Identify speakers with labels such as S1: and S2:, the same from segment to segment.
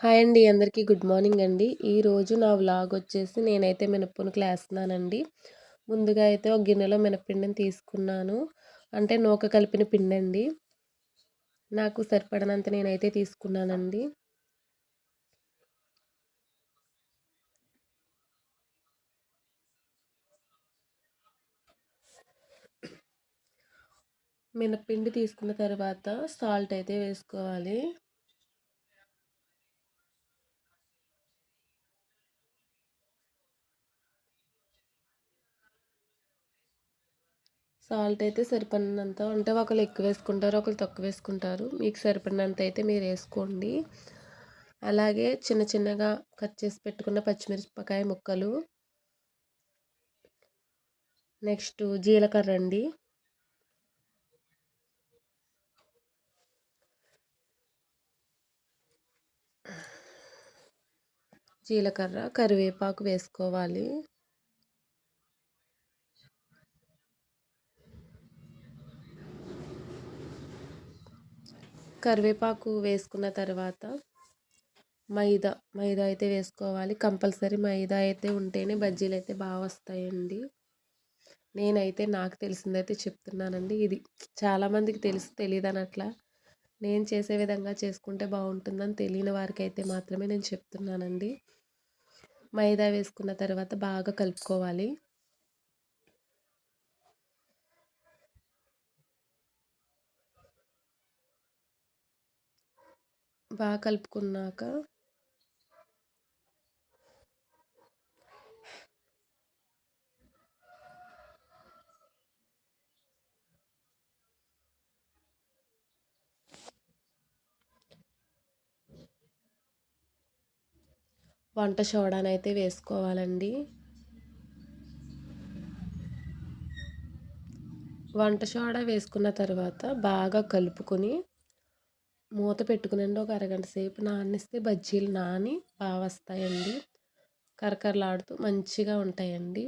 S1: Hi అండి అందరికీ good morning అండి. ఈరోజు నా వ్లాగ్ వచ్చేసి నేనైతే మినప్పునుకులు వేస్తున్నానండి ముందుగా అయితే ఒక గిన్నెలో మినప్పిండిని తీసుకున్నాను. అంటే నూక కలిపిన పిండి అండి నాకు సరిపడనంత నేనైతే తీసుకున్నానండి. మినప్పిండి తీసుకున్న తర్వాత సాల్ట్ అయితే వేసుకోవాలి. సాల్ట్ అయితే సరిపడినంత అంటే ఒకళ్ళు ఎక్కువ వేసుకుంటారు ఒకరు తక్కువ వేసుకుంటారు. మీకు సరిపడినంత అయితే మీరు వేసుకోండి. అలాగే చిన్న చిన్నగా కట్ చేసి పెట్టుకున్న పచ్చిమిరపకాయ ముక్కలు. నెక్స్ట్ జీలకర్ర అండి. జీలకర్ర కరివేపాకు వేసుకోవాలి. కరివేపాకు వేసుకున్న తర్వాత మైదా మైదా అయితే వేసుకోవాలి. కంపల్సరీ మైదా అయితే ఉంటేనే బజ్జీలు అయితే బాగా వస్తాయండి. నేనైతే నాకు తెలిసిందైతే చెప్తున్నానండి. ఇది చాలామందికి తెలుసు తెలియదు అట్లా నేను చేసే విధంగా చేసుకుంటే బాగుంటుందని తెలియని వారికి అయితే మాత్రమే నేను చెప్తున్నానండి. మైదా వేసుకున్న తర్వాత బాగా కలుపుకోవాలి. బాగా కలుపుకున్నాక వంట సోడానైతే వేసుకోవాలండి. వంట సోడా వేసుకున్న తర్వాత బాగా కలుపుకొని మూత పెట్టుకునండి ఒక అరగంట సేపు నానిస్తే బజ్జీలు నాని బాగా వస్తాయండి. కరకరలాడుతూ మంచిగా ఉంటాయండి.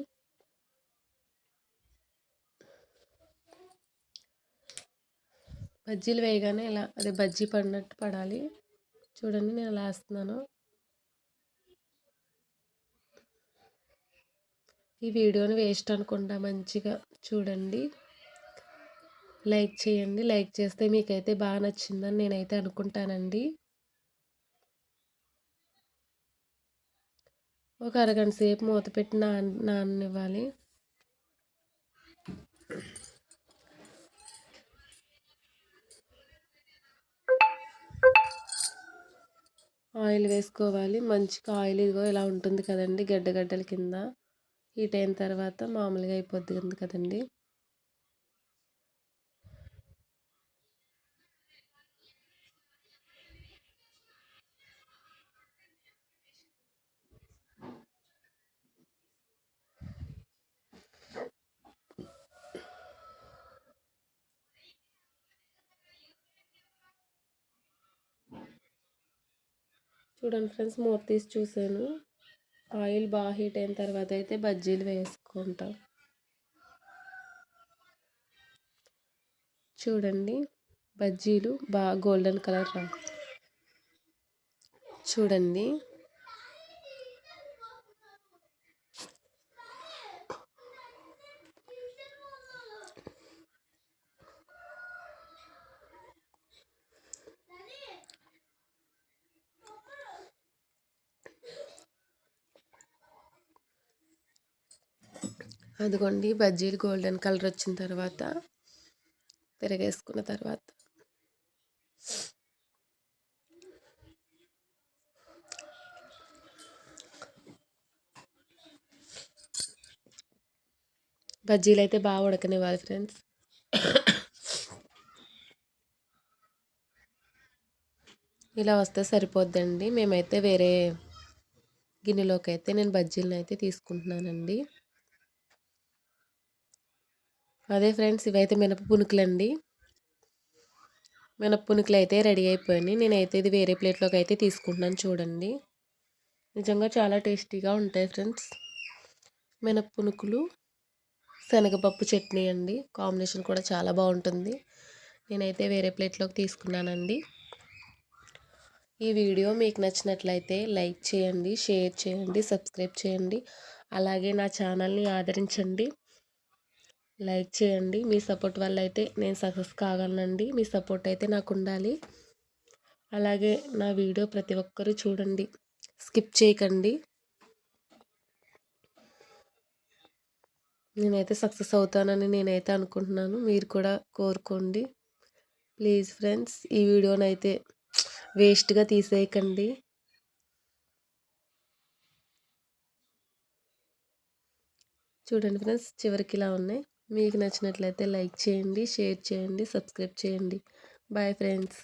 S1: బజ్జీలు వేయగానే ఇలా అదే బజ్జీ పడినట్టు పడాలి. చూడండి నేను ఇలా వేస్తున్నాను. ఈ వీడియోని వేస్ట్ అనుకుంటా మంచిగా చూడండి. లైక్ చేయండి. లైక్ చేస్తే మీకైతే బాగా నచ్చిందని నేనైతే అనుకుంటానండి. ఒక అరగంట సేపు మూత పెట్టి నాన్ నాననివ్వాలి. ఆయిల్ వేసుకోవాలి. మంచిగా ఆయిల్ ఇదిగో ఇలా ఉంటుంది కదండి గడ్డగడ్డల కింద. హీట్ అయిన తర్వాత మామూలుగా అయిపోద్ది కదండి. చూడండి ఫ్రెండ్స్ మూత తీసి చూసాను ఆయిల్ బాగా హీట్ అయిన తర్వాత అయితే బజ్జీలు వేసుకుంటాం. చూడండి బజ్జీలు బాగా గోల్డెన్ కలర్ రా చూడండి. అదిగోండి బజ్జీలు గోల్డెన్ కలర్ వచ్చిన తర్వాత తిరగేసుకున్న తర్వాత. బజ్జీలు అయితే బాగా ఉడకనివ్వాలి ఫ్రెండ్స్. ఇలా వస్తే సరిపోద్దండి. మేమైతే వేరే గిన్నెలోకి అయితే నేను బజ్జీలను అయితే తీసుకుంటున్నానండి. అదే ఫ్రెండ్స్ ఇవైతే మినప పునుకులండి మినప పునుకులు అయితే రెడీ అయిపోయినాయి. నేనైతే ఇది వేరే ప్లేట్లోకి అయితే తీసుకుంటున్నాను చూడండి. నిజంగా చాలా టేస్టీగా ఉంటాయి ఫ్రెండ్స్. మినప పునుకులు శనగపప్పు చట్నీ అండి. కాంబినేషన్ కూడా చాలా బాగుంటుంది. నేనైతే వేరే ప్లేట్లోకి తీసుకున్నానండి. ఈ వీడియో మీకు నచ్చినట్లయితే లైక్ చేయండి షేర్ చేయండి సబ్స్క్రైబ్ చేయండి. అలాగే నా ఛానల్ని ఆదరించండి. లైక్ చేయండి. మీ సపోర్ట్ వల్ల అయితే నేను సక్సెస్ కాగలనండి. మీ సపోర్ట్ అయితే నాకు ఉండాలి అలాగే నా వీడియో ప్రతి ఒక్కరూ చూడండి. స్కిప్ చేయకండి. నేనైతే సక్సెస్ అవుతానని నేనైతే అనుకుంటున్నాను. మీరు కూడా కోరుకోండి. ప్లీజ్ ఫ్రెండ్స్ ఈ వీడియోనైతే వేస్ట్గా తీసేయకండి. చూడండి ఫ్రెండ్స్ చివరికి ఇలా ఉన్నాయి. మీకు నచ్చినట్లయితే లైక్ చేయండి షేర్ చేయండి సబ్స్క్రైబ్ చేయండి. Bye friends.